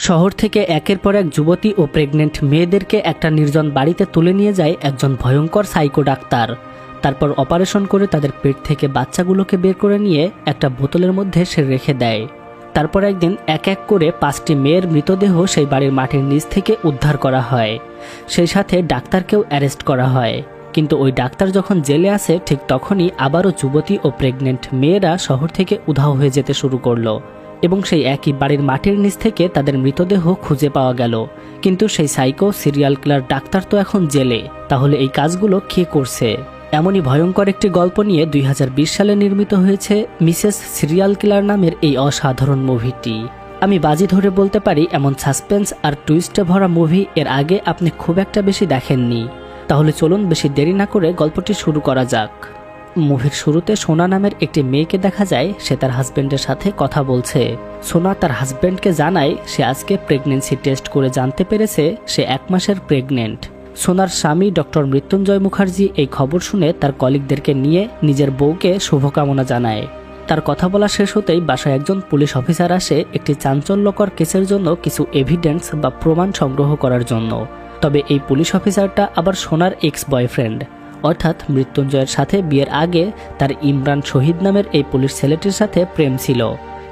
শহর থেকে একের পর এক যুবতী ও প্রেগনেন্ট মেয়েদেরকে একটা নির্জন বাড়িতে তুলে নিয়ে যায় একজন ভয়ঙ্কর সাইকো ডাক্তার। তারপর অপারেশন করে তাদের পেট থেকে বাচ্চাগুলোকে বের করে নিয়ে একটা বোতলের মধ্যে সে রেখে দেয়। তারপর একদিন এক এক করে পাঁচটি মেয়ের মৃতদেহ সেই বাড়ির মাটির নিচ থেকে উদ্ধার করা হয়। সেই সাথে ডাক্তারকেও অ্যারেস্ট করা হয়। কিন্তু ওই ডাক্তার যখন জেলে আসে, ঠিক তখনই আবারও যুবতী ও প্রেগনেন্ট মেয়েরা শহর থেকে উধাও হয়ে যেতে শুরু করল। এবং সেই একই বাড়ির মাটির নিচ থেকে তাদের মৃতদেহ খুঁজে পাওয়া গেল। কিন্তু সেই সাইকো সিরিয়াল কিলার ডাক্তার তো এখন জেলে। তাহলে এই কাজগুলো কে করছে? এমনই ভয়ঙ্কর একটি গল্প নিয়ে দুই হাজার বিশ সালে নির্মিত হয়েছে মিসেস সিরিয়াল কিলার নামের এই অসাধারণ মুভিটি। আমি বাজি ধরে বলতে পারি, এমন সাসপেন্স আর টুইস্টে ভরা মুভি এর আগে আপনি খুব একটা বেশি দেখেননি। তাহলে চলুন বেশি দেরি না করে গল্পটি শুরু করা যাক। মুভির শুরুতে সোনা নামের একটি মেয়েকে দেখা যায়, সে তার হাজবেন্ডের সাথে কথা বলছে। সোনা তার হাজবেন্ডকে জানায়, সে আজকে প্রেগনেন্সি টেস্ট করে জানতে পেরেছে, সে এক মাসের প্রেগনেন্ট সোনার স্বামী ডক্টর মৃত্যুঞ্জয় মুখার্জি এই খবর শুনে তার কলিগদেরকে নিয়ে নিজের বউকে শুভকামনা জানায়। তার কথা বলা শেষ হতেই বাসায় একজন পুলিশ অফিসার আসে একটি চাঞ্চল্যকর কেসের জন্য কিছু এভিডেন্স বা প্রমাণ সংগ্রহ করার জন্য। তবে এই পুলিশ অফিসারটা আবার সোনার এক্স বয়ফ্রেন্ড অর্থাৎ মৃত্যুঞ্জয়ের সাথে বিয়ের আগে তার ইমরান শহীদ নামের এই পুলিশ ছেলেটির সাথে প্রেম ছিল।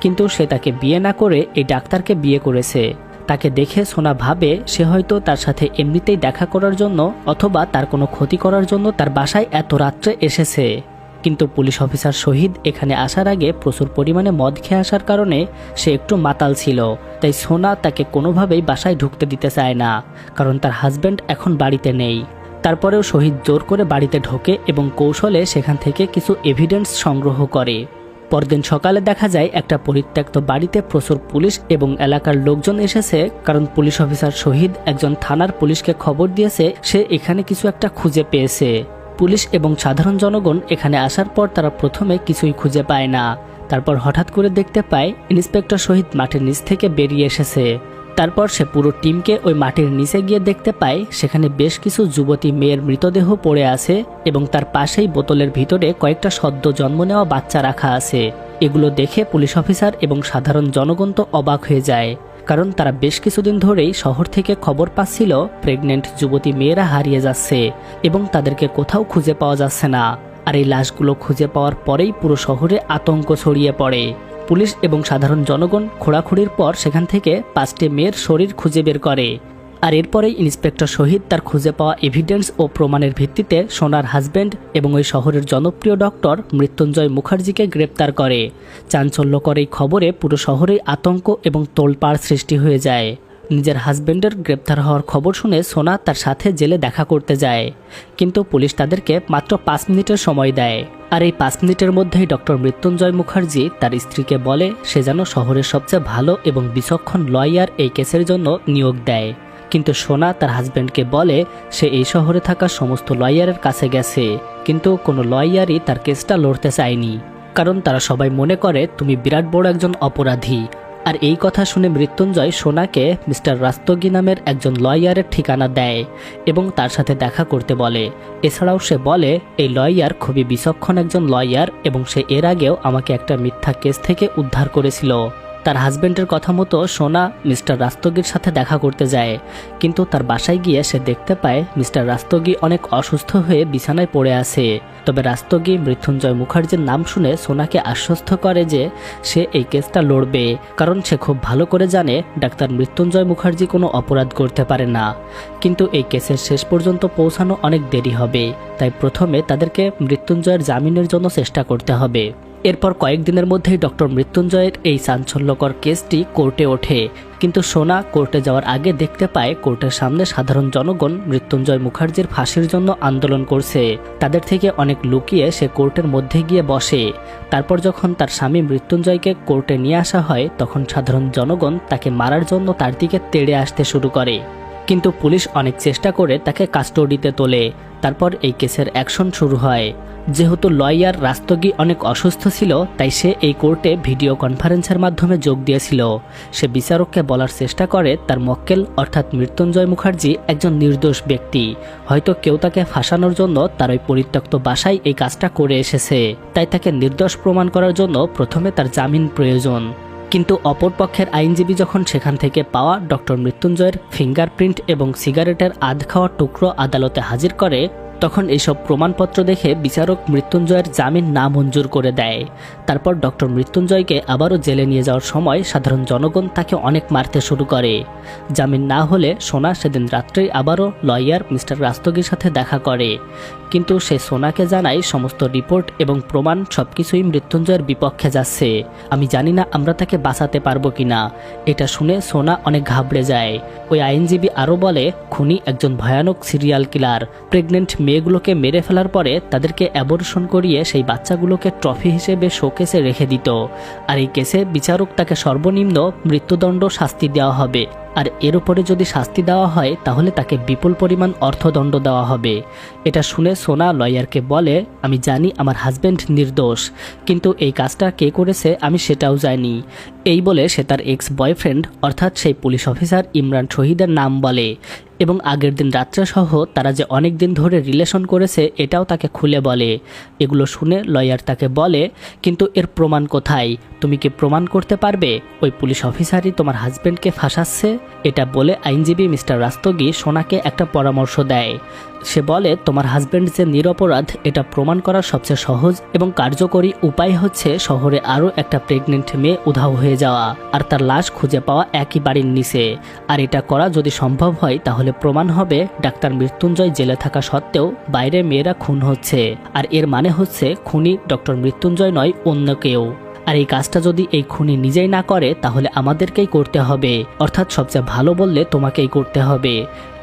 কিন্তু সে তাকে বিয়ে না করে এই ডাক্তারকে বিয়ে করেছে। তাকে দেখে সোনা ভাবে সে হয়তো তার সাথে এমনিতেই দেখা করার জন্য অথবা তার কোনো ক্ষতি করার জন্য তার বাসায় এত রাত্রে এসেছে। কিন্তু পুলিশ অফিসার শহীদ এখানে আসার আগে প্রচুর পরিমাণে মদ খেয়ে আসার কারণে সে একটু মাতাল ছিল। তাই সোনা তাকে কোনোভাবেই বাসায় ঢুকতে দিতে চায় না, কারণ তার হাজব্যান্ড এখন বাড়িতে নেই। তারপরেও শহীদ জোর করে বাড়িতে ঢোকে এবং কৌশলে সেখান থেকে কিছু এভিডেন্স সংগ্রহ করে। পরদিন সকালে দেখা যায় একটা পরিত্যক্ত বাড়িতে প্রচুর পুলিশ এবং এলাকার লোকজন এসেছে, কারণ পুলিশ অফিসার শহীদ একজন থানার পুলিশকে খবর দিয়েছে, সে এখানে কিছু একটা খুঁজে পেয়েছে। পুলিশ এবং সাধারণ জনগণ এখানে আসার পর তারা প্রথমে কিছুই খুঁজে পায় না। তারপর হঠাৎ করে দেখতে পায়, ইন্সপেক্টর শহীদ মাঠের নিচ থেকে বেরিয়ে এসেছে। তারপর সে পুরো টিমকে ওই মাটির নিচে গিয়ে দেখতে পায়, সেখানে বেশ কিছু যুবতী মেয়ের মৃতদেহ পড়ে আছে এবং তার পাশেই বোতলের ভিতরে কয়েকটা সদ্য জন্ম নেওয়া বাচ্চা রাখা আছে। এগুলো দেখে পুলিশ অফিসার এবং সাধারণ জনগণ তো অবাক হয়ে যায়, কারণ তারা বেশ কিছুদিন ধরেই শহর থেকে খবর পাচ্ছিল, প্রেগনেন্ট যুবতী মেয়েরা হারিয়ে যাচ্ছে এবং তাদেরকে কোথাও খুঁজে পাওয়া যাচ্ছে না। আর এই লাশগুলো খুঁজে পাওয়ার পরেই পুরো শহরে আতঙ্ক ছড়িয়ে পড়ে। পুলিশ এবং সাধারণ জনগণ খোঁড়াখুড়ির পর সেখান থেকে পাঁচটি মেয়ের শরীর খুঁজে বের করে। আর এরপরেই ইন্সপেক্টর শহীদ তার খুঁজে পাওয়া এভিডেন্স ও প্রমাণের ভিত্তিতে সোনার হাজব্যান্ড এবং ওই শহরের জনপ্রিয় ডক্টর মৃত্যুঞ্জয় মুখার্জিকে গ্রেপ্তার করে। চাঞ্চল্যকর এই খবরে পুরো শহরেই আতঙ্ক এবং তোলপাড় সৃষ্টি হয়ে যায়। নিজের হাজব্যান্ডের গ্রেপ্তার হওয়ার খবর শুনে সোনা তার সাথে জেলে দেখা করতে যায়। কিন্তু পুলিশ তাদেরকে মাত্র পাঁচ মিনিটের সময় দেয়। আর এই পাঁচ মিনিটের মধ্যেই ডক্টর মৃত্যুঞ্জয় মুখার্জি তার স্ত্রীকে বলে, সে যেন শহরের সবচেয়ে ভালো এবং বিচক্ষণ লয়ার এই কেসের জন্য নিয়োগ দেয়। কিন্তু সোনা তার হাজব্যান্ডকে বলে, সে এই শহরে থাকা সমস্ত লয়ারের কাছে গেছে। কিন্তু কোনো লয়ারই তার কেসটা লড়তে চায়নি। কারণ তারা সবাই মনে করে, তুমি বিরাট বড় একজন অপরাধী। আর এই কথা শুনে মৃত্যুঞ্জয় সোনাকে মিস্টার রাস্তগি নামের একজন লয়ারের ঠিকানা দেয় এবং তার সাথে দেখা করতে বলে। এছাড়াও সে বলে, এই লয়ার খুবই বিচক্ষণ একজন লয়ার এবং সে এর আগেও আমাকে একটা মিথ্যা কেস থেকে উদ্ধার করেছিল। তার হাজবেন্ডের কথা মতো সোনা মিস্টার রাস্তগির সাথে দেখা করতে যায়। কিন্তু তার বাসায় গিয়ে সে দেখতে পায় মিস্টার রাস্তগি অনেক অসুস্থ হয়ে বিছানায় পড়ে আছে। তবে রাস্তগি মৃত্যুঞ্জয় মুখার্জির নাম শুনে সোনাকে আশ্বস্ত করে যে সে এই কেসটা লড়বে, কারণ সে খুব ভালো করে জানে ডাক্তার মৃত্যুঞ্জয় মুখার্জি কোনো অপরাধ করতে পারে না। কিন্তু এই কেসের শেষ পর্যন্ত পৌঁছানো অনেক দেরি হবে, তাই প্রথমে তাদেরকে মৃত্যুঞ্জয়ের জামিনের জন্য চেষ্টা করতে হবে। এরপর কয়েকদিনের মধ্যেই ডক্টর মৃত্যুঞ্জয়ের এই চাঞ্চল্যকর কেসটি কোর্টে ওঠে। কিন্তু সোনা কোর্টে যাওয়ার আগে দেখতে পায় কোর্টের সামনে সাধারণ জনগণ মৃত্যুঞ্জয় মুখার্জির ফাঁসির জন্য আন্দোলন করছে। তাদের থেকে অনেক লুকিয়ে সে কোর্টের মধ্যে গিয়ে বসে। তারপর যখন তার স্বামী মৃত্যুঞ্জয়কে কোর্টে নিয়ে আসা হয়, তখন সাধারণ জনগণ তাকে মারার জন্য তার দিকে তেড়ে আসতে শুরু করে। কিন্তু পুলিশ অনেক চেষ্টা করে তাকে কাস্টডিতে তোলে। তারপর এই কেসের অ্যাকশন শুরু হয়। যেহেতু লয়ার রাস্তগি অনেক অসুস্থ ছিল, তাই সে এই কোর্টে ভিডিও কনফারেন্সের মাধ্যমে যোগ দিয়েছিল। সে বিচারককে বলার চেষ্টা করে, তার মক্কেল, অর্থাৎ মৃত্যুঞ্জয় মুখার্জি, একজন নির্দোষ ব্যক্তি। হয়তো কেউ তাকে ফাঁসানোর জন্য তার ওই পরিত্যক্ত বাসায় এই কাজটা করে এসেছে। তাই তাকে নির্দোষ প্রমাণ করার জন্য প্রথমে তার জামিন প্রয়োজন। কিন্তু অপরপক্ষের আইনজীবী যখন সেখান থেকে পাওয়া ডক্টর মৃত্যুঞ্জয়ের ফিঙ্গারপ্রিন্ট এবং সিগারেটের আধ খাওয়া টুকরো আদালতে হাজির করে তখন এইসব প্রমাণপত্র দেখে বিচারক মৃত্যুঞ্জয়ের জামিন না মঞ্জুর করে দেয়। তারপর ডক্টর মৃত্যুঞ্জয়কে আবারও জেলে নিয়ে যাওয়ার সময় সাধারণ জনগণ তাকে অনেক মারতে শুরু করে। জামিন না হলে সোনা সেদিন রাত্রেই আবারও লয়ার মিস্টার রাস্তগীর সাথে দেখা করে। কিন্তু সে সোনাকে জানায় সমস্ত রিপোর্ট এবং প্রমাণ সবকিছুই মৃত্যুঞ্জয়ের বিপক্ষে যাচ্ছে। আমি জানি না আমরা তাকে বাঁচাতে পারব কিনা। এটা শুনে সোনা অনেক ঘাবড়ে যায়। ওই আইনজীবী আরও বলে, খুনি একজন ভয়ানক সিরিয়াল কিলার, প্রেগনেন্ট মেয়েগুলোকে মেরে ফেলার পরে তাদেরকে অ্যাবর্শন করিয়ে সেই বাচ্চাগুলোকে ট্রফি হিসেবে শোকেসে রেখে দিত। আর এই কেসে বিচারক তাকে সর্বনিম্ন মৃত্যুদণ্ড শাস্তি দেওয়া হবে। আর এর উপরে যদি শাস্তি দেওয়া হয়, তাহলে তাকে বিপুল পরিমাণ অর্থদণ্ড দেওয়া হবে। এটা শুনে সোনা লয়ারকে বলে, আমি জানি আমার হাজব্যান্ড নির্দোষ, কিন্তু এই কাজটা কে করেছে আমি সেটাও জানি। এই বলে সে তার এক্স বয়ফ্রেন্ড অর্থাৎ সেই পুলিশ অফিসার ইমরান শহীদের নাম বলে। এবং আগের দিন রাত্রে সহ তারা যে অনেক দিন ধরে রিলেশন করেছে, এটাও তাকে খুলে বলে। এগুলো শুনে লয়ার তাকে বলে, কিন্তু এর প্রমাণ কোথায়? তুমি কি প্রমাণ করতে পারবে? ওই পুলিশ অফিসারই তোমার হাজব্যান্ডকে ফাঁসাচ্ছে? এটা বলে আইনজীবী মিস্টার রাস্তগি সোনাকে একটা পরামর্শ দেয়। সে বলে, তোমার হাজব্যান্ড যে নিরপরাধ, এটা প্রমাণ করার সবচেয়ে সহজ এবং কার্যকরী উপায় হচ্ছে শহরে আরও একটা প্রেগনেন্ট মেয়ে উধাও হয়ে যাওয়া আর তার লাশ খুঁজে পাওয়া একই বাড়ির নিচে। আর এটা করা যদি সম্ভব হয়, তাহলে প্রমাণ হবে ডাক্তার মৃত্যুঞ্জয় জেলে থাকা সত্ত্বেও বাইরে মেয়েরা খুন হচ্ছে। আর এর মানে হচ্ছে খুনি ডক্টর মৃত্যুঞ্জয় নয় অন্য কেউ। আর এই কাজটা যদি এই খুনি নিজেই না করে, তাহলে আমাদেরকেই করতে হবে। অর্থাৎ সবচেয়ে ভালো বললে তোমাকেই করতে হবে।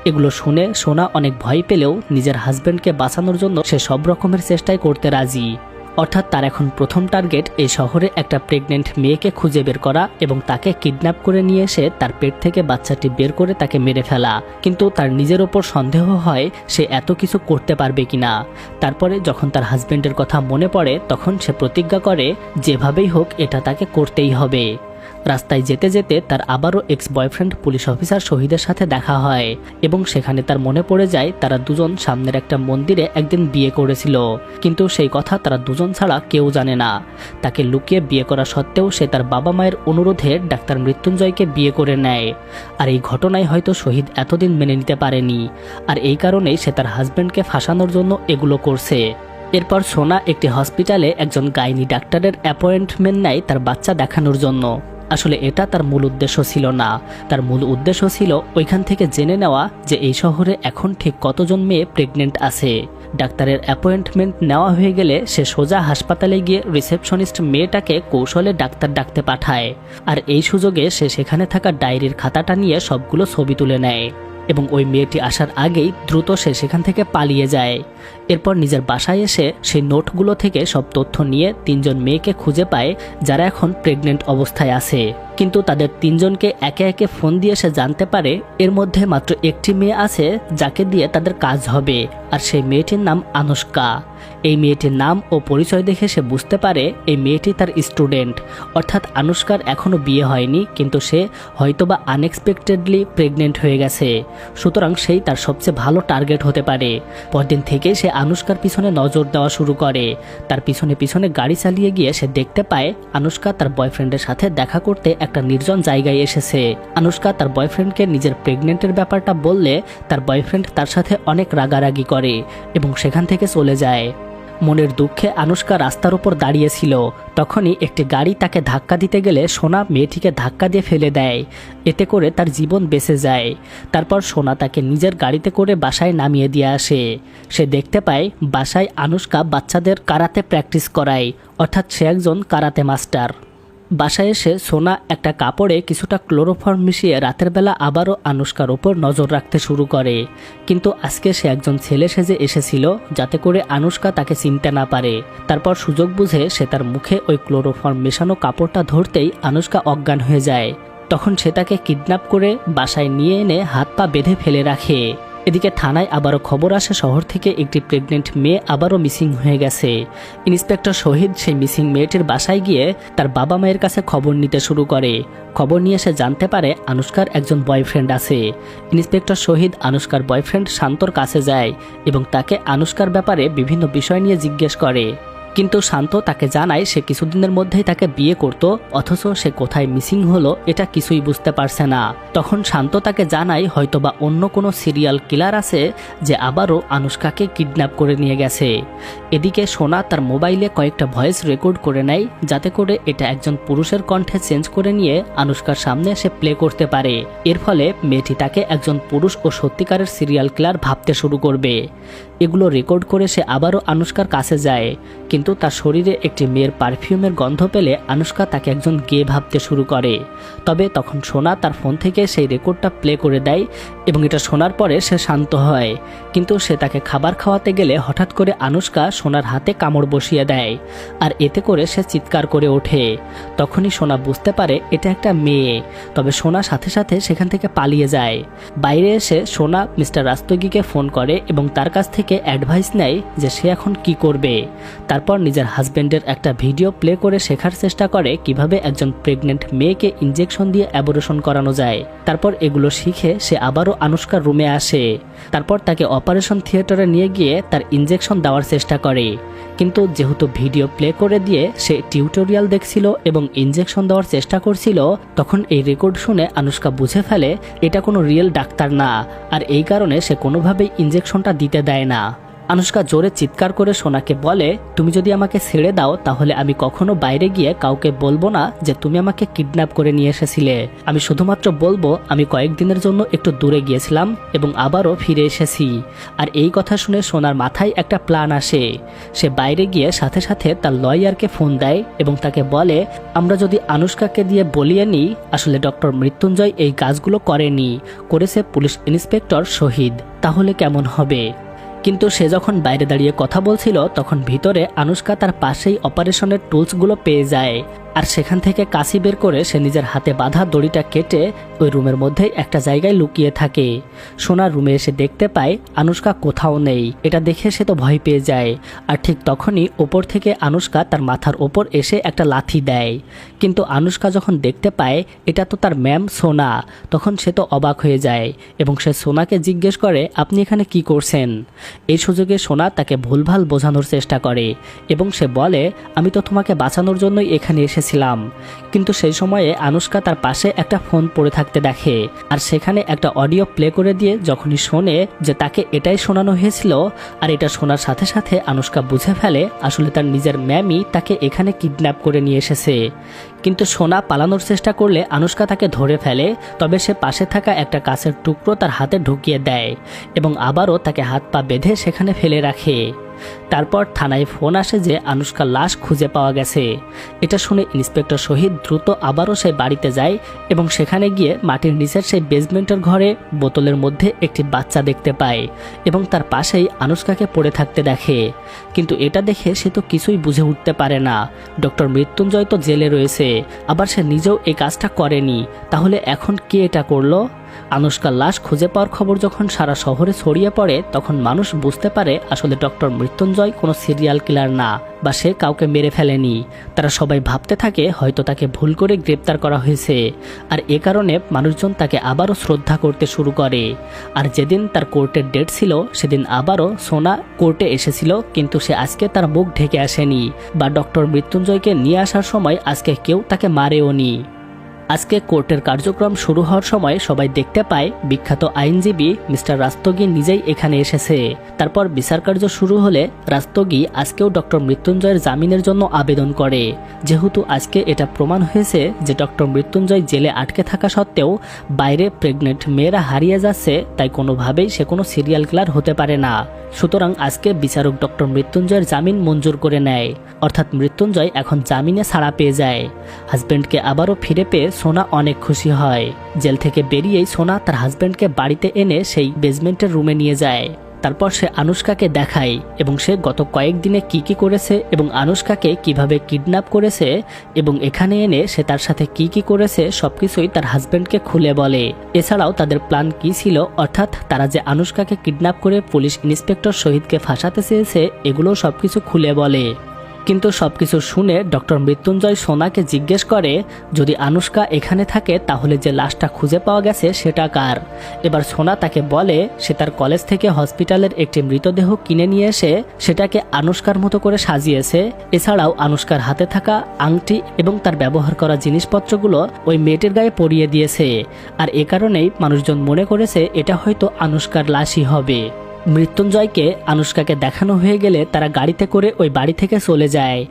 এগুলো শুনে সোনা অনেক ভয় পেলেও নিজের হাজব্যান্ডকে বাঁচানোর জন্য সে সব রকমের চেষ্টাই করতে রাজি। অর্থাৎ তার এখন প্রথম টার্গেট এই শহরে একটা প্রেগনেন্ট মেয়েকে খুঁজে বের করা এবং তাকে কিডন্যাপ করে নিয়ে এসে তার পেট থেকে বাচ্চাটি বের করে তাকে মেরে ফেলা। কিন্তু তার নিজের ওপর সন্দেহ হয় সে এত কিছু করতে পারবে কিনা। তারপরে যখন তার হাজব্যান্ডের কথা মনে পড়ে, তখন সে প্রতিজ্ঞা করে, যেভাবেই হোক, এটা তাকে করতেই হবে। রাস্তায় যেতে যেতে তার আবারও এক্স বয়ফ্রেন্ড পুলিশ অফিসার শহীদের সাথে দেখা হয় এবং সেখানে তার মনে পড়ে যায় তারা দুজন সামনের একটা মন্দিরে একদিন বিয়ে করেছিল। কিন্তু সেই কথা তারা দুজন ছাড়া কেউ জানে না। তাকে লুকিয়ে বিয়ে করা সত্ত্বেও সে তার বাবা মায়ের অনুরোধে ডাক্তার মৃত্যুঞ্জয়কে বিয়ে করে নেয়। আর এই ঘটনায় হয়তো শহীদ এতদিন মেনে নিতে পারেনি। আর এই কারণেই সে তার হাজব্যান্ডকে ফাঁসানোর জন্য এগুলো করছে। এরপর সোনা একটি হসপিটালে একজন গাইনি ডাক্তারের অ্যাপয়েন্টমেন্ট নেয় তার বাচ্চা দেখানোর জন্য। আসলে এটা তার মূল উদ্দেশ্য ছিল না। তার মূল উদ্দেশ্য ছিল ওইখান থেকে জেনে নেওয়া যে এই শহরে এখন ঠিক কতজন মেয়ে প্রেগনেন্ট আছে। ডাক্তারের অ্যাপয়েন্টমেন্ট নেওয়া হয়ে গেলে সে সোজা হাসপাতালে গিয়ে রিসেপশনিস্ট মেয়েটাকে কৌশলে ডাক্তার ডাকতে পাঠায়। আর এই সুযোগে সে সেখানে থাকা ডায়েরির খাতাটা নিয়ে সবগুলো ছবি তুলে নেয়। এবং ওই মেয়েটি আসার আগেই দ্রুত সে সেখান থেকে পালিয়ে যায়। এরপর নিজের বাসায় এসে সেই নোটগুলো থেকে সব তথ্য নিয়ে তিনজন মেয়েকে খুঁজে পায় যারা এখন প্রেগনেন্ট অবস্থায় আছে। কিন্তু তাদের তিনজনকে একে একে ফোন দিয়ে সে জানতে পারে এর মধ্যে মাত্র একটি মেয়ে আছে যাকে দিয়ে তাদের কাজ হবে, আর সেই মেয়েটির নাম আনুষ্কা। এই মেয়েটির নাম ও পরিচয় দেখে সে বুঝতে পারে এই মেয়েটি তার স্টুডেন্ট। অর্থাৎ আনুষ্কার এখনও বিয়ে হয়নি, কিন্তু সে হয়তোবা আনএক্সপেক্টেডলি প্রেগনেন্ট হয়ে গেছে। সুতরাং সেই তার সবচেয়ে ভালো টার্গেট হতে পারে। পরদিন থেকে সে আনুষ্কার পিছনে নজর দেওয়া শুরু করে। তার পিছনে পিছনে গাড়ি চালিয়ে গিয়ে সে দেখতে পায়, আনুষ্কা তার বয়ফ্রেন্ডের সাথে দেখা করতে একটা নির্জন জায়গায় এসেছে। আনুষ্কা তার বয়ফ্রেন্ডকে নিজের প্রেগনেন্টের ব্যাপারটা বললে, তার বয়ফ্রেন্ড তার সাথে অনেক রাগারাগি করে এবং সেখান থেকে চলে যায়। মনের দুঃখে আনুষ্কা রাস্তার উপর দাঁড়িয়েছিল। তখনই একটি গাড়ি তাকে ধাক্কা দিতে গেলে সোনা মেয়েটিকে ধাক্কা দিয়ে ফেলে দেয়। এতে করে তার জীবন বেঁচে যায়। তারপর সোনা তাকে নিজের গাড়িতে করে বাসায় নামিয়ে দিয়ে আসে। সে দেখতে পায়, বাসায় আনুষ্কা বাচ্চাদের কারাতে প্র্যাকটিস করায়, অর্থাৎ সে একজন কারাতে মাস্টার। বাসায় এসে সোনা একটা কাপড়ে কিছুটা ক্লোরোফর্ম মিশিয়ে রাতের বেলা আবারও আনুষ্কার ওপর নজর রাখতে শুরু করে। কিন্তু আজকে সে একজন ছেলে সেজে এসেছিল যাতে করে আনুষ্কা তাকে চিনতে না পারে। তারপর সুযোগ বুঝে সে তার মুখে ওই ক্লোরোফর্ম মেশানো কাপড়টা ধরতেই আনুষ্কা অজ্ঞান হয়ে যায়। তখন সে তাকে কিডন্যাপ করে বাসায় নিয়ে এনে হাত পা বেঁধে ফেলে রাখে। এদিকে থানায় আবারও খবর আসে শহর থেকে একটি প্রেগনেন্ট মেয়ে আবারও মিসিং হয়ে গেছে। ইন্সপেক্টর শহীদ সেই মিসিং মেয়েটির বাসায় গিয়ে তার বাবা মায়ের কাছে খবর নিতে শুরু করে। খবর নিয়ে সে জানতে পারে আনুষ্কার একজন বয়ফ্রেন্ড আছে। ইন্সপেক্টর শহীদ আনুষ্কার বয়ফ্রেন্ড শান্তর কাছে যায় এবং তাকে আনুষ্কার ব্যাপারে বিভিন্ন বিষয় নিয়ে জিজ্ঞেস করে। কিন্তু শান্ত তাকে জানায় সে কিছুদিনের মধ্যেই তাকে বিয়ে করত, অথচ সে কোথায় মিসিং হলো এটা কিছুই বুঝতে পারছে না। তখন শান্ত তাকে জানায় হয়তোবা অন্য কোনো সিরিয়াল কিলার আছে যে আবারও আনুষ্কাকে কিডন্যাপ করে নিয়ে গেছে। এদিকে সোনা তার মোবাইলে কয়েকটা ভয়েস রেকর্ড করে নেয়, যাতে করে এটা একজন পুরুষের কণ্ঠে চেঞ্জ করে নিয়ে আনুষ্কার সামনে সে প্লে করতে পারে। এর ফলে মেয়েটি তাকে একজন পুরুষ ও সত্যিকারের সিরিয়াল কিলার ভাবতে শুরু করবে। এগুলো রেকর্ড করে সে আবারও আনুষ্কার কাছে যায়, কিন্তু তার শরীরে একটি মেয়ের পারফিউমের গন্ধ পেলে আনুষ্কা তাকে একজন গে ভাবতে শুরু করে। তবে তখন সোনা তার ফোন থেকে সেই রেকর্ডটা প্লে করে দেয় এবং এটা শোনার পরে সে শান্ত হয়। কিন্তু সে তাকে খাবার খাওয়াতে গেলে হঠাৎ করে আনুষ্কা সোনার হাতে কামড় বসিয়ে দেয় আর এতে করে সে চিৎকার করে ওঠে। তখনই সোনা বুঝতে পারে এটা একটা মেয়ে, তবে সোনা সাথে সাথে সেখান থেকে পালিয়ে যায়। বাইরে এসে সোনা মিস্টার রাস্তগিকে ফোন করে এবং তার কাছ থেকে অ্যাডভাইস নেয় যে সে এখন কি করবে। তারপর নিজের হাজবেন্ডের একটা ভিডিও প্লে করে শেখার চেষ্টা করে কীভাবে একজন প্রেগনেন্ট মেয়েকে ইনজেকশন দিয়ে অ্যাবোরেশন করানো যায়। তারপর এগুলো শিখে সে আবারও আনুষ্কার রুমে আসে। তারপর তাকে অপারেশন থিয়েটারে নিয়ে গিয়ে তার ইনজেকশন দেওয়ার চেষ্টা করে। কিন্তু যেহেতু ভিডিও প্লে করে দিয়ে সে টিউটোরিয়াল দেখছিল এবং ইনজেকশন দেওয়ার চেষ্টা করছিল, তখন এই রেকর্ড শুনে আনুষ্কা বুঝে ফেলে, এটা কোনো রিয়েল ডাক্তার না। আর এই কারণে সে কোনোভাবেই ইনজেকশনটা দিতে দেয় না। আনুষ্কা জোরে চিৎকার করে সোনাকে বলে, তুমি যদি আমাকে ছেড়ে দাও, তাহলে আমি কখনো বাইরে গিয়ে কাউকে বলব না যে তুমি আমাকে কিডন্যাপ করে নিয়ে এসেছিলে। আমি শুধুমাত্র বলব, আমি কয়েকদিনের জন্য একটু দূরে গিয়েছিলাম এবং আবারও ফিরে এসেছি। আর এই কথা শুনে সোনার মাথায় একটা প্ল্যান আসে। সে বাইরে গিয়ে সাথে সাথে তার লয়ারকে ফোন দেয় এবং তাকে বলে, আমরা যদি আনুষ্কাকে দিয়ে বলিয়ে নিই, আসলে ডক্টর মৃত্যুঞ্জয় এই কাজগুলো করেনি, করেছে পুলিশ ইন্সপেক্টর শহীদ। তাহলে কেমন হবে? কিন্তু সে যখন বাইরে দাঁড়িয়ে কথা বলছিল, তখন ভিতরে আনুষ্কা তার পাশেই অপারেশনের টুলসগুলো পেয়ে যায়। আর সেখান থেকে কাশি বের করে সে নিজের হাতে বাঁধা দড়িটা কেটে ওই রুমের মধ্যেই একটা জায়গায় লুকিয়ে থাকে। সোনার রুমে এসে দেখতে পায়, আনুষ্কা কোথাও নেই। এটা দেখে সে তো ভয় পেয়ে যায়। আর ঠিক তখনই ওপর থেকে আনুষ্কা তার মাথার ওপর এসে একটা লাথি দেয়। কিন্তু আনুষ্কা যখন দেখতে পায়, এটা তো তার ম্যাম সোনা। তখন সে তো অবাক হয়ে যায় এবং সে সোনাকে জিজ্ঞেস করে, আপনি এখানে কি করছেন? এই সুযোগে সোনা তাকে ভুলভাল বোঝানোর চেষ্টা করে এবং সে বলে, আমি তো তোমাকে বাঁচানোর জন্যই এখানে এসেছিলাম কিন্তু সেই সময়ে আনুষ্কা তার পাশে একটা ফোন পড়ে থাকতে দেখে আর সেখানে একটা অডিও প্লে করে দিয়ে যখনই শোনে যে তাকে এটাই শোনানো হয়েছিল আর এটা শোনার সাথে সাথে আনুষ্কা বুঝে ফেলে আসলে তার নিজের ম্যামই তাকে এখানে কিডন্যাপ করে নিয়ে এসেছে। কিন্তু সোনা পালানোর চেষ্টা করলে আনুষ্কা তাকে ধরে ফেলে, তবে সে পাশে থাকা একটা কাছের টুকরো তার হাতে ঢুকিয়ে দেয় এবং আবারও তাকে হাত পা বেঁধে সেখানে ফেলে রাখে। তারপর থানায় ফোন আসে যে আনুষ্কার লাশ খুঁজে পাওয়া গেছে। এটা শুনে ইন্সপেক্টর শহীদ দ্রুত আবারও সে বাড়িতে যায় এবং সেখানে গিয়ে মাটির নিচের সেই বেসমেন্টের ঘরে বোতলের মধ্যে একটি বাচ্চা দেখতে পায় এবং তার পাশেই আনুষ্কাকে পড়ে থাকতে দেখে। কিন্তু এটা দেখে সে তো কিছুই বুঝে উঠতে পারে না। ডক্টর মৃত্যুঞ্জয় তো জেলে রয়েছে, আবার সে নিজেও এই কাজটা করেনি। তাহলে এখন কে এটা করল? আনুষ্কার লাশ খুঁজে পাওয়ার খবর যখন সারা শহরে ছড়িয়ে পড়ে, তখন মানুষ বুঝতে পারে আসলে ডক্টর মৃত্যুঞ্জয় কোনো সিরিয়াল কিলার না বা সে কাউকে মেরে ফেলেনি। তারা সবাই ভাবতে থাকে হয়তো তাকে ভুল করে গ্রেপ্তার করা হয়েছে। আর এ কারণে মানুষজন তাকে আবারও শ্রদ্ধা করতে শুরু করে। আর যেদিন তার কোর্টের ডেট ছিল, সেদিন আবারও সোনা কোর্টে এসেছিল, কিন্তু সে আজকে তার মুখ ঢেকে আসেনি বা ডক্টর মৃত্যুঞ্জয়কে নিয়ে আসার সময় আজকে কেউ তাকে মারেও নি আজকে কোর্টের কার্যক্রম শুরু হওয়ার সময় সবাই দেখতে পায় বিখ্যাত আইনজীবী মিস্টার রাস্তগি নিজেই এখানে এসেছে। তারপর বিচার কার্য শুরু হলে রাস্তগি আজকেও ডক্টর মৃত্যুঞ্জয়ের জামিনের জন্য আবেদন করে। যেহেতু আজকে এটা প্রমাণ হয়েছে যে ডক্টর মৃত্যুঞ্জয় জেলে আটকে থাকা সত্ত্বেও বাইরে প্রেগনেন্ট মেয়েরা হারিয়ে যাচ্ছে, তাই কোনোভাবেই সে কোনো সিরিয়াল কিলার হতে পারে না। সুতরাং আজকে বিচারক ডক্টর মৃত্যুঞ্জয়ের জামিন মঞ্জুর করে নেয়। অর্থাৎ মৃত্যুঞ্জয় এখন জামিনে ছাড়া পেয়ে যায়। হাজব্যান্ডকে আবারও ফিরে পেয়ে সোনা অনেক খুশি হয়। জেল থেকে বেরিয়েই সোনা তার হাজব্যান্ডকে বাড়িতে এনে সেই বেসমেন্টের রুমে নিয়ে যায়। তারপর সে আনুষ্কাকে দেখায় এবং সে গত কয়েকদিনে কি কি করেছে এবং আনুষ্কাকে কীভাবে কিডন্যাপ করেছে এবং এখানে এনে সে তার সাথে কি কি করেছে সবকিছুই তার হাজব্যান্ডকে খুলে বলে। এছাড়াও তাদের প্ল্যান কি ছিল? অর্থাৎ তারা যে আনুষ্কাকে কিডন্যাপ করে পুলিশ ইন্সপেক্টর শহীদকে ফাঁসাতে চেয়েছে এগুলো সবকিছু খুলে বলে। কিন্তু সবকিছু শুনে ডক্টর মৃত্যুঞ্জয় সোনাকে জিজ্ঞেস করে, যদি আনুষ্কা এখানে থাকে, তাহলে যে লাশটা খুঁজে পাওয়া গেছে, সেটা কার? এবার সোনা তাকে বলে, সে তার কলেজ থেকে হসপিটালের একটি মৃতদেহ কিনে নিয়ে এসে, সেটাকে আনুষ্কার মতো করে সাজিয়েছে। এছাড়াও আনুষ্কার হাতে থাকা আংটি এবং তার ব্যবহার করা জিনিসপত্রগুলো ওই মেয়েটির গায়ে পরিয়ে দিয়েছে। আর এ কারণেই মানুষজন মনে করেছে, এটা হয়তো আনুষ্কার লাশই হবে। মৃত্যুঞ্জয়কে আনুষ্কাকে দেখানো হয়ে গেলে তারা গাড়িতে করে ওই বাড়ি থেকে চলে যায়।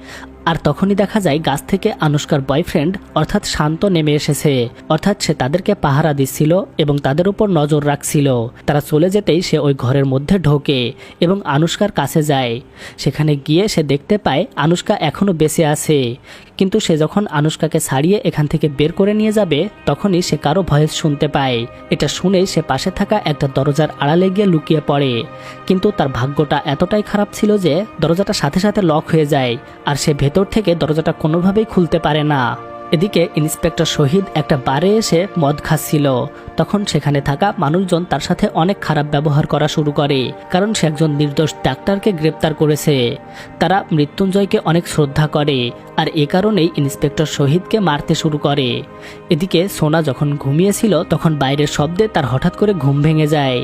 আর তখনই দেখা যায় গাছ থেকে আনুষ্কার বয়ফ্রেন্ড অর্থাৎ শান্ত, নেমে এসেছে। অর্থাৎ সে তাদেরকে পাহারা দিচ্ছিল এবং তাদের উপর নজর রাখছিল। তারা চলে যেতেই সে ওই ঘরের মধ্যে ঢোকে এবং আনুষ্কার কাছে যায়। সেখানে গিয়ে সে দেখতে পায় আনুষ্কা এখনও বেঁচে আছে। কিন্তু সে যখন আনুষ্কাকে ছাড়িয়ে এখান থেকে বের করে নিয়ে যাবে, তখনই সে কারও ভয়েস শুনতে পায়। এটা শুনে সে পাশে থাকা একটা দরজার আড়ালে গিয়ে লুকিয়ে পড়ে। কিন্তু তার ভাগ্যটা এতটাই খারাপ ছিল যে, দরজাটা সাথে সাথে লক হয়ে যায় আর সে ভেতর থেকে দরজাটা কোনোভাবেই খুলতে পারে না। এদিকে ইন্সপেক্টর শহীদ একটা বারে এসে মদ খাচ্ছিল। তখন সেখানে থাকা মানুষজন তার সাথে অনেক খারাপ ব্যবহার করা শুরু করে, কারণ সে একজন নির্দোষ ডাক্তারকে গ্রেপ্তার করেছে। তারা মৃত্যুঞ্জয়কে অনেক শ্রদ্ধা করে আর এ কারণেই ইন্সপেক্টর শহীদকে মারতে শুরু করে। এদিকে সোনা যখন ঘুমিয়েছিল, তখন বাইরের শব্দে তার হঠাৎ করে ঘুম ভেঙে যায়।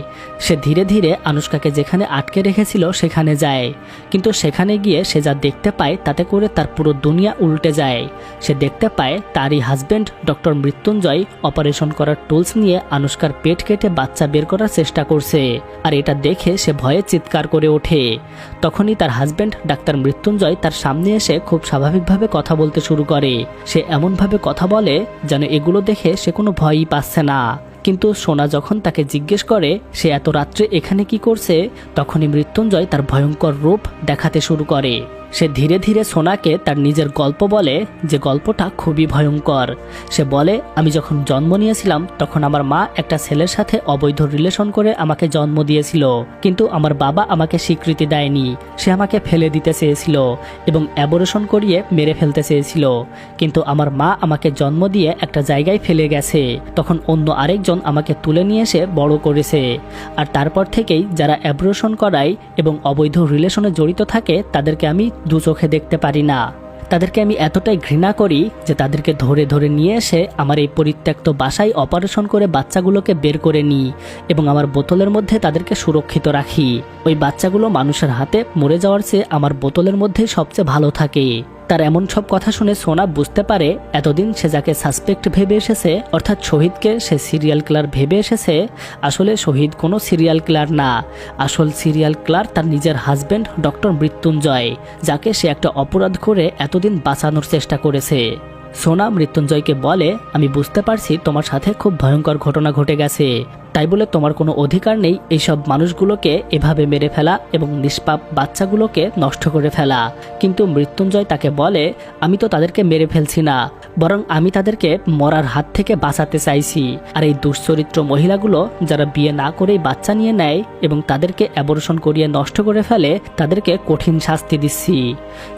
সে ধীরে ধীরে আনুষ্কাকে যেখানে আটকে রেখেছিল, সেখানে যায়। কিন্তু সেখানে গিয়ে সে যা দেখতে পায়, তাতে করে তার পুরো দুনিয়া উল্টে যায়। সে দেখতে পায় তারই হাজবেন্ড ডক্টর মৃত্যুঞ্জয় অপারেশন করার টুলস নিয়ে আনুষ্কার পেট কেটে বাচ্চা বের করার চেষ্টা করছে আর এটা দেখে সে ভয়ে চিৎকার করে ওঠে। তখনই তার হাজব্যান্ড ডাক্তার মৃত্যুঞ্জয়, তার সামনে এসে খুব স্বাভাবিকভাবে কথা বলতে শুরু করে। সে এমনভাবে কথা বলে যেন এগুলো দেখে সে কোনো ভয়ই পাচ্ছে না। কিন্তু সোনা যখন তাকে জিজ্ঞেস করে, সে এত রাত্রে এখানে কি করছে? তখনই মৃত্যুঞ্জয় তার ভয়ঙ্কর রূপ দেখাতে শুরু করে। সে ধীরে ধীরে সোনাকে তার নিজের গল্প বলে, যে গল্পটা খুবই ভয়ঙ্কর। সে বলে, আমি যখন জন্ম নিয়েছিলাম, তখন আমার মা একটা ছেলের সাথে অবৈধ রিলেশন করে আমাকে জন্ম দিয়েছিল। কিন্তু আমার বাবা আমাকে স্বীকৃতি দেয়নি। সে আমাকে ফেলে দিতে চেয়েছিল এবং অ্যাবোরেশন করিয়ে মেরে ফেলতে চেয়েছিল। কিন্তু আমার মা আমাকে জন্ম দিয়ে একটা জায়গায় ফেলে গেছে। তখন অন্য আরেকজন আমাকে তুলে নিয়ে এসে বড় করেছে। আর তারপর থেকেই যারা অ্যাব্রেশন করায় এবং অবৈধ রিলেশনে জড়িত থাকে, তাদেরকে আমি দু চোখে দেখতে পারি না। তাদেরকে আমি এতটাই ঘৃণা করি যে তাদেরকে ধরে ধরে নিয়ে এসে আমার এই পরিত্যক্ত বাসায় অপারেশন করে বাচ্চাগুলোকে বের করে নিই এবং আমার বোতলের মধ্যে তাদেরকে সুরক্ষিত রাখি। ওই বাচ্চাগুলো মানুষের হাতে মরে যাওয়ার চেয়ে আমার বোতলের মধ্যেই সবচেয়ে ভালো থাকে। তার এমন সব কথা শুনে সোনা বুঝতে পারে, এতদিন সে যাকে সাসপেক্ট ভেবে এসেছে, অর্থাৎ শহীদকে সে সিরিয়াল কিলার ভেবে এসেছে, আসলে শহীদ কোনো সিরিয়াল কিলার না। আসল সিরিয়াল কিলার তার নিজের হাজবেন্ড ডক্টর মৃত্যুঞ্জয়, যাকে সে একটা অপরাধ করে এতদিন বাঁচানোর চেষ্টা করেছে। সোনা মৃত্যুঞ্জয়কে বলে, আমি বুঝতে পারছি তোমার সাথে খুব ভয়ঙ্কর ঘটনা ঘটে গেছে। তাই বলে তোমার কোনো অধিকার নেই এইসব মানুষগুলোকে এভাবে মেরে ফেলা এবং নিষ্পাপ বাচ্চাগুলোকে নষ্ট করে ফেলা। কিন্তু মৃত্যুঞ্জয় তাকে বলে, আমি তো তাদেরকে মেরে ফেলছি না, বরং আমি তাদেরকে মরার হাত থেকে বাঁচাতে চাইছি। আর এই দুশ্চরিত্র মহিলাগুলো যারা বিয়ে না করেই বাচ্চা নিয়ে নেয় এবং তাদেরকে অ্যাবর্ষণ করিয়ে নষ্ট করে ফেলে, তাদেরকে কঠিন শাস্তি দিচ্ছি।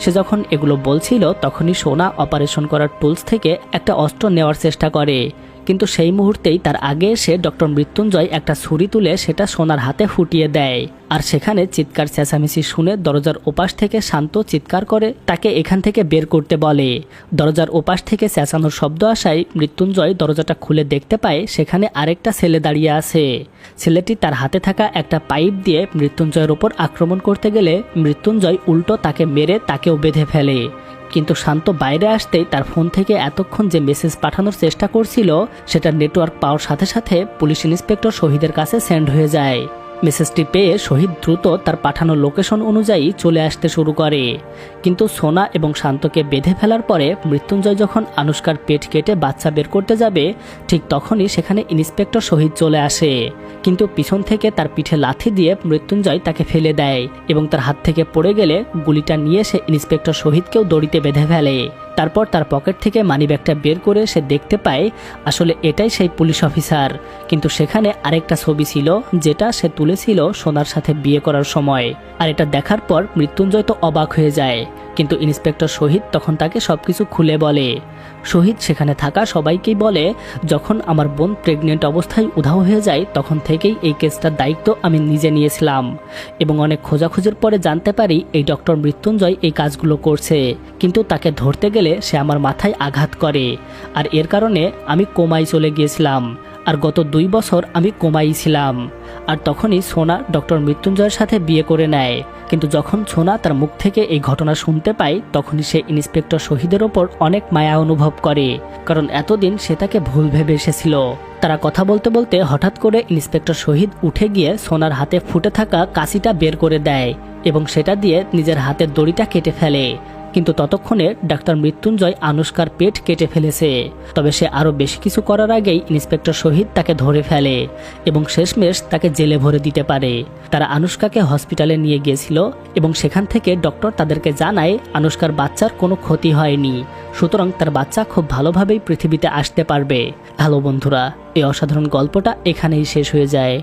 সে যখন এগুলো বলছিল, তখনই সোনা অপারেশন করার টুলস থেকে একটা অস্ত্র নেওয়ার চেষ্টা করে। কিন্তু সেই মুহূর্তেই তার আগে এসে ডক্টর মৃত্যুঞ্জয় একটা ছুরি তুলে সেটা সোনার হাতে ফুটিয়ে দেয়। আর সেখানে চিৎকার চেঁচামেচি শুনে দরজার ওপাশ থেকে শান্ত চিৎকার করে তাকে এখান থেকে বের করতে বলে। দরজার ওপাশ থেকে চেঁচানোর শব্দ আসায় মৃত্যুঞ্জয় দরজাটা খুলে দেখতে পায় সেখানে আরেকটা ছেলে দাঁড়িয়ে আছে। ছেলেটি তার হাতে থাকা একটা পাইপ দিয়ে মৃত্যুঞ্জয়ের ওপর আক্রমণ করতে গেলে মৃত্যুঞ্জয় উল্টো তাকে মেরে তাকেও বেঁধে ফেলে। কিন্তু শান্ত বাইরে আসতেই তার ফোন থেকে এতক্ষণ যে মেসেজ পাঠানোর চেষ্টা করছিল, সেটা নেটওয়ার্ক পাওয়ার সাথে সাথে পুলিশ ইন্সপেক্টর শহীদের কাছে সেন্ড হয়ে যায়। মেসেজটি পেয়ে শহীদ দ্রুত তার পাঠানো লোকেশন অনুযায়ী চলে আসতে শুরু করে। কিন্তু সোনা এবং শান্তকে বেঁধে ফেলার পরে মৃত্যুঞ্জয় যখন আনুষ্কার পেট কেটে বাচ্চা বের করতে যাবে, ঠিক তখনই সেখানে ইন্সপেক্টর শহীদ চলে আসে। কিন্তু পিছন থেকে তার পিঠে লাথি দিয়ে মৃত্যুঞ্জয় তাকে ফেলে দেয় এবং তার হাত থেকে পড়ে গেলে গুলিটা নিয়ে সে ইন্সপেক্টর শহীদকেও দড়িতে বেঁধে ফেলে। তারপর তার পকেট থেকে মানিব্যাগটা বের করে সে দেখতে পায় আসলে এটাই সেই পুলিশ অফিসার। কিন্তু সেখানে আরেকটা ছবি ছিল, যেটা সে তুলেছিল সোনার সাথে বিয়ে করার সময়। আর এটা দেখার পর মৃত্যুঞ্জয় তো অবাক হয়ে যায়। কিন্তু ইন্সপেক্টর শহীদ তখন তাকে সবকিছু খুলে বলে। শহীদ সেখানে থাকা সবাইকেই বলে, যখন আমার বোন প্রেগনেন্ট অবস্থায় উধাও হয়ে যায়, তখন থেকেই এই কেসটার দায়িত্ব আমি নিজে নিয়েছিলাম। এবং অনেক খোঁজাখুঁজির পরে জানতে পারি এই ডক্টর মৃত্যুঞ্জয় এই কাজগুলো করছে। কিন্তু তাকে ধরতে গেলে সে আমার মাথায় আঘাত করে। আর এর কারণে আমি কোমায় চলে গিয়েছিলাম। আর গত দুই বছর আমি কোমাই ছিলাম। আর তখনই সোনা ডক্টর মৃত্যুঞ্জয়ের সাথে বিয়ে করে নেয়। কিন্তু যখন সোনা তার মুখ থেকে এই ঘটনা শুনতে পায়, তখনই সে ইন্সপেক্টর শহীদের ওপর অনেক মায়া অনুভব করে। কারণ এতদিন সে তাকে ভুল ভেবে এসেছিল। তারা কথা বলতে বলতে হঠাৎ করে ইন্সপেক্টর শহীদ উঠে গিয়ে সোনার হাতে ফুটে থাকা কাশিটা বের করে দেয় এবং সেটা দিয়ে নিজের হাতের দড়িটা কেটে ফেলে। কিন্তু ততক্ষণে ডাক্তার মৃত্যুঞ্জয় আনুষ্কার পেট কেটে ফেলেছে। তবে সে আরও বেশি কিছু করার আগেই ইন্সপেক্টর শহীদ তাকে ধরে ফেলে এবং শেষমেশ তাকে জেলে ভরে দিতে পারে। তারা আনুষ্কাকে হসপিটালে নিয়ে গিয়েছিল এবং সেখান থেকে ডক্টর তাদেরকে জানায়, আনুষ্কার বাচ্চার কোনো ক্ষতি হয়নি। সুতরাং তার বাচ্চা খুব ভালোভাবেই পৃথিবীতে আসতে পারবে। হ্যালো বন্ধুরা, এই অসাধারণ গল্পটা এখানেই শেষ হয়ে যায়।